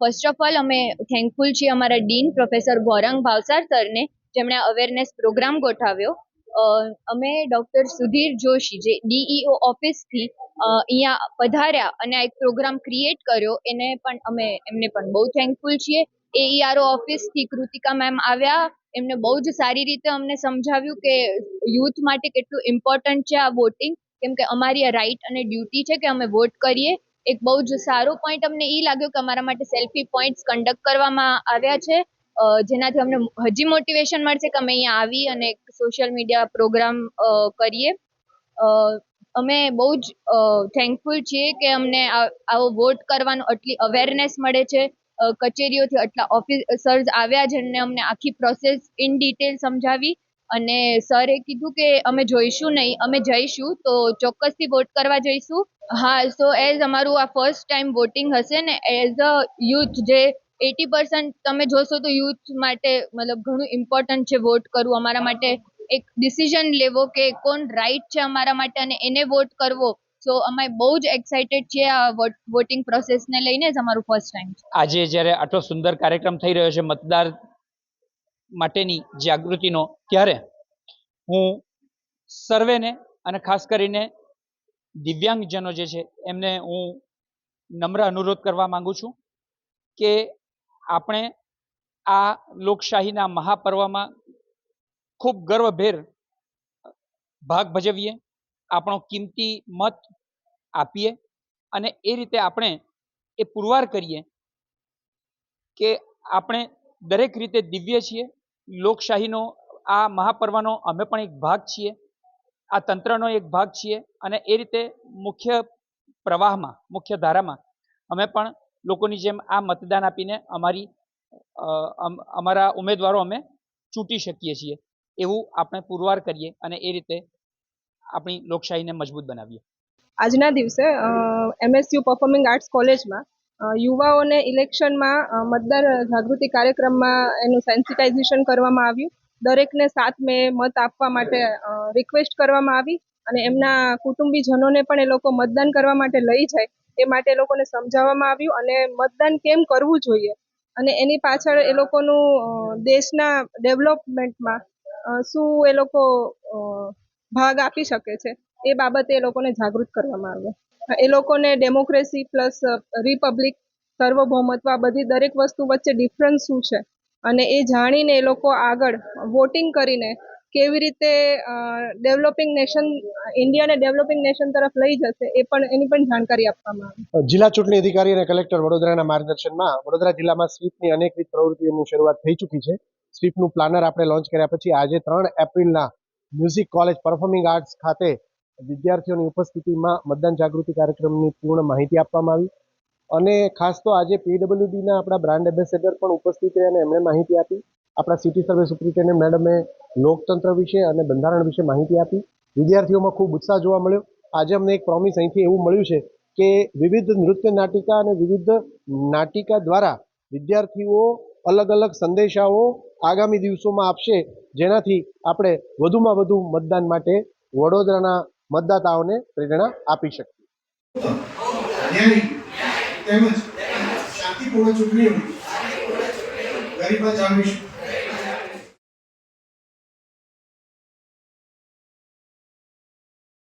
First of all અમે thankful છીએ અમારા ડીન પ્રોફેસર ગૌરંગ ભાવસાર સરને, જેમણે અવેરનેસ પ્રોગ્રામ ગોઠવ્યો. અમે ડૉક્ટર સુધીર જોશી, જે ડીઈઓ ઓફિસથી અહીંયા પધાર્યા અને આ એક પ્રોગ્રામ ક્રિએટ કર્યો. એને પણ અમે, એમને પણ બહુ થેન્કફુલ છીએ. એઈઆરઓ ઓફિસથી કૃતિકા મેમ આવ્યા. એમને બહુ જ સારી રીતે અમને સમજાવ્યું કે યુથ માટે કેટલું ઇમ્પોર્ટન્ટ છે આ વોટિંગ કેમ કે અમારી રાઇટ અને ડ્યુટી છે કે અમે વોટ કરીએ. એક બહુ જ સારો પોઈન્ટ અમને એ લાગ્યો કે અમારા માટે સેલ્ફી પોઈન્ટ્સ કન્ડક્ટ કરવામાં આવ્યા છે. જેનાથી અમને હજી મોટિવેશન મળશે કે અમે અહીંયા આવી અને એક સોશિયલ મીડિયા પ્રોગ્રામ કરીએ. અમે બહુ જ થેન્કફુલ છીએ કે અમને આવો વોટ કરવાનો આટલી અવેરનેસ મળે છે. કચેરીઓથી આટલા ઓફિસર્સ આવ્યા જેમને અમને આખી પ્રોસેસ ઇન ડિટેલ સમજાવી અને સરે કીધું કે અમે જોઈશું નહીં, અમે જઈશું તો ચોક્કસથી વોટ કરવા જઈશું. હા સો એઝ અમારું આ ફર્સ્ટ ટાઈમ વોટિંગ હશે ને એઝ અ યુથ જે એટી પર્સન્ટ તમે જોશો તો યુથ માટે મતલબ ઘણું ઇમ્પોર્ટન્ટ છે વોટ કરવું. અમારા માટે એક ડિસિઝન લેવો કે કોણ રાઈટ છે અમારા માટે અને એને વોટ કરવો. સો અમે બહુ જ એક્સાઇટેડ છીએ આ વોટિંગ પ્રોસેસને લઈને જ અમારું ફર્સ્ટ ટાઈમ આજે જ્યારે આટલો સુંદર કાર્યક્રમ થઈ રહ્યો છે મતદાર માટેની જાગૃતિનો, ત્યારે હું સર્વેને અને ખાસ કરીને દિવ્યાંગજનો જે છે, એમને હું નમ્ર અનુરોધ કરવા માંગુ છું કે આપણે આ લોકશાહીના મહાપર્વમાં ખૂબ ગર્વભેર ભાગ ભજવીએ, આપણો કિંમતી મત આપીએ અને એ રીતે આપણે એ પુરવાર કરીએ કે આપણે દરેક રીતે દિવ્ય છીએ. લોકશાહીનો આ મહાપર્વનો અમે પણ એક ભાગ છીએ. આ તંત્રનો એક ભાગ છીએ અને એ રીતે મુખ્ય પ્રવાહમાં, મુખ્ય ધારામાં અમે પણ લોકોની જેમ આ મતદાન આપીને અમારી અમારા ઉમેદવારો અમે ચૂંટી શકીએ છીએ. એવું આપણે પુરવાર કરીએ અને એ રીતે આપણી લોકશાહીને મજબૂત બનાવીએ. આજના દિવસે એમએસયુ પરફોર્મિંગ આર્ટ્સ કોલેજમાં યુવાઓને ઇલેક્શનમાં મતદાર જાગૃતિ કાર્યક્રમમાં એનું સેન્સિટાઇઝેશન કરવામાં આવ્યું. દરેકને સાથ મેં મત આપવા માટે રિક્વેસ્ટ કરવામાં આવી અને એમના કુટુંબીજનોને પણ એ લોકો મતદાન કરવા માટે લઈ જાય એ માટે એ લોકોને સમજાવવામાં આવ્યું અને મતદાન કેમ કરવું જોઈએ? અને એની પાછળ એ લોકોનું દેશના ડેવલપમેન્ટમાં શું એ લોકો ભાગ આપી શકે છે? એ બાબતે એ લોકોને જાગૃત કરવામાં આવ્યા. એ લોકોને ડેમોક્રેસી પ્લસ રિપબ્લિક સર્વભૌમત્વ બધી દરેક વસ્તુ વચ્ચે ડિફરન્સ શું છે? અને એ જાણીને એ લોકો આગળ વોટિંગ કરીને કેવી રીતે ડેવલપિંગ નેશન ઇન્ડિયાને ડેવલપિંગ નેશન તરફ લઈ જશે એ પણ, એની પણ જાણકારી આપવામાં આવી. જિલ્લા ચૂંટણી અધિકારી અને કલેક્ટર વડોદરાના માર્ગદર્શનમાં વડોદરા જિલ્લામાં સ્વીપની અનેકવિધ પ્રવૃત્તિઓની શરૂઆત થઈ ચૂકી છે. સ્વીપનું પ્લાનર આપણે લોન્ચ કર્યા પછી આજે ત્રણ એપ્રિલના મ્યુઝિક કોલેજ પરફોર્મિંગ આર્ટ્સ ખાતે વિદ્યાર્થીઓની ઉપસ્થિતિમાં મતદાન જાગૃતિ કાર્યક્રમની પૂર્ણ માહિતી આપવામાં આવી. અને ખાસ તો આજે પીડબ્લ્યુડીના આપણા બ્રાન્ડ એમ્બેસેડર પણ ઉપસ્થિત રહ્યા અને એમણે માહિતી આપી. આપણા સિટી સર્વે સુપ્રિન્ટેન્ડન્ટ મેડમે લોકતંત્ર વિશે અને બંધારણ વિશે માહિતી આપી. વિદ્યાર્થીઓમાં ખૂબ ઉત્સાહ જોવા મળ્યો. આજે અમને એક પ્રોમિસ અહીંથી એવું મળ્યું છે કે વિવિધ નૃત્ય નાટિકા અને વિવિધ નાટિકા દ્વારા વિદ્યાર્થીઓ અલગ અલગ સંદેશાઓ આગામી દિવસોમાં આપશે, જેનાથી આપણે વધુમાં વધુ મતદાન માટે વડોદરાના મતદાતાઓને પ્રેરણા આપી શકીએ. તેમજ શાંતિપૂર્ણ ચૂંટણીઓની ગરીબા જાળવીશું